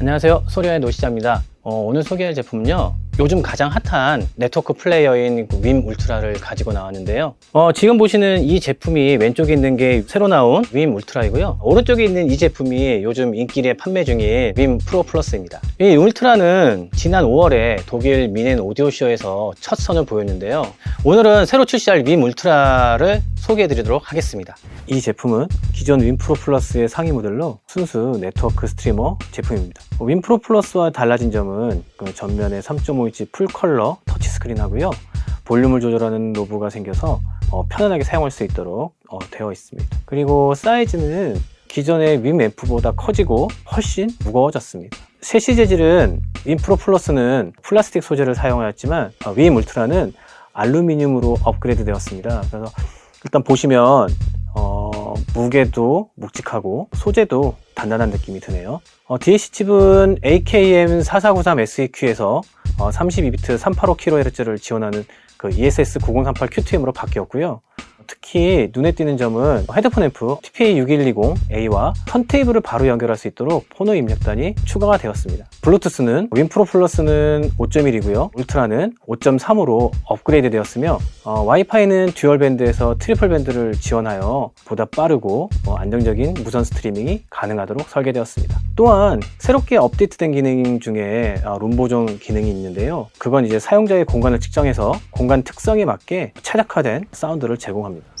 안녕하세요. 소리아의 노시자입니다. 어, 오늘 소개할 제품은요. 요즘 가장 핫한 네트워크 플레이어인 그윈 울트라를 가지고 나왔는데요. 어, 지금 보시는 이 제품이 왼쪽에 있는 게 새로 나온 윈 울트라이고요. 오른쪽에 있는 이 제품이 요즘 인기의 판매 중인 윈 프로 플러스입니다. 이 울트라는 지난 5월에 독일 미넨 오디오쇼에서 첫 선을 보였는데요. 오늘은 새로 출시할 윈 울트라를 소개해 드리도록 하겠습니다. 이 제품은 기존 윈프로 플러스의 상위 모델로 순수 네트워크 스트리머 제품입니다. 윈프로 플러스와 달라진 점은 그 전면에 3.5인치 풀 컬러 터치 스크린하고요. 볼륨을 조절하는 노브가 생겨서 어, 편안하게 사용할 수 있도록 어, 되어 있습니다. 그리고 사이즈는 기존의 윈 앰프보다 커지고 훨씬 무거워졌습니다. 셰시 재질은 윈프로 플러스는 플라스틱 소재를 사용하였지만 어, 윈 울트라는 알루미늄으로 업그레이드 되었습니다. 그래서 일단 보시면 어, 무게도 묵직하고 소재도 단단한 느낌이 드네요. 어, DAC 칩은 AKM4493SEQ에서 어, 32비트 385kHz를 지원하는 그 ESS 9038 QTM으로 바뀌었고요. 특히 눈에 띄는 점은 헤드폰 앰프 TPA6120A와 턴테이블을 바로 연결할 수 있도록 포노 입력단이 추가가 되었습니다. 블루투스는 윈프로 플러스는 5.1이고요. 울트라는 5.3으로 업그레이드 되었으며 어, 와이파이는 듀얼 밴드에서 트리플 밴드를 지원하여 보다 빠르고 어, 안정적인 무선 스트리밍이 가능하도록 설계되었습니다. 또한 새롭게 업데이트된 기능 중에 어, 룸 보정 기능이 있는데요. 그건 이제 사용자의 공간을 측정해서 공간 특성에 맞게 최적화된 사운드를 제공합니다.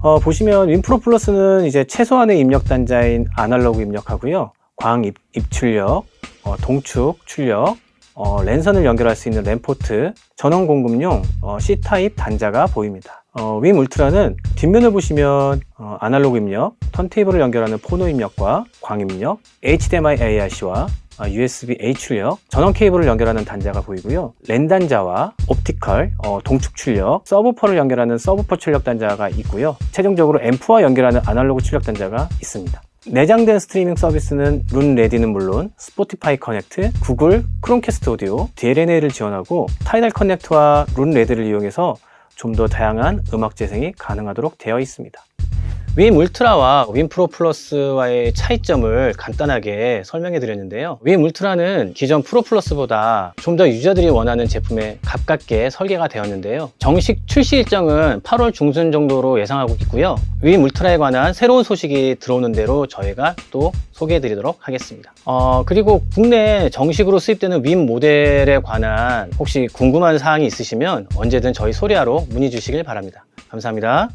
어, 보시면 윈프로 플러스는 이제 최소한의 입력 단자인 아날로그 입력하고요. 광 입, 입출력, 어, 동축 출력, 어, 랜선을 연결할 수 있는 랜포트, 전원 공급용 어, C타입 단자가 보입니다. 어, 윈 울트라는 뒷면을 보시면 어, 아날로그 입력, 턴테이블을 연결하는 포노 입력과 광 입력, HDMI ARC와 USB-A 출력, 전원 케이블을 연결하는 단자가 보이고요. 랜 단자와 옵티컬, 어, 동축 출력, 서브퍼를 연결하는 서브퍼 출력 단자가 있고요. 최종적으로 앰프와 연결하는 아날로그 출력 단자가 있습니다. 내장된 스트리밍 서비스는 룬 레디는 물론 스포티파이 커넥트, 구글 크롬캐스트 오디오, DLNA를 지원하고 타이달 커넥트와 룬 레드를 이용해서 좀 더 다양한 음악 재생이 가능하도록 되어 있습니다. 윈 울트라와 윈 프로 플러스와의 차이점을 간단하게 설명해 드렸는데요. 윈 울트라는 기존 프로 플러스보다 좀 더 유저들이 원하는 제품에 가깝게 설계가 되었는데요. 정식 출시 일정은 8월 중순 정도로 예상하고 있고요. 윈 울트라에 관한 새로운 소식이 들어오는 대로 저희가 또 소개해 드리도록 하겠습니다. 어, 그리고 국내 정식으로 수입되는 윈 모델에 관한 혹시 궁금한 사항이 있으시면 언제든 저희 소리아로 문의 주시길 바랍니다. 감사합니다.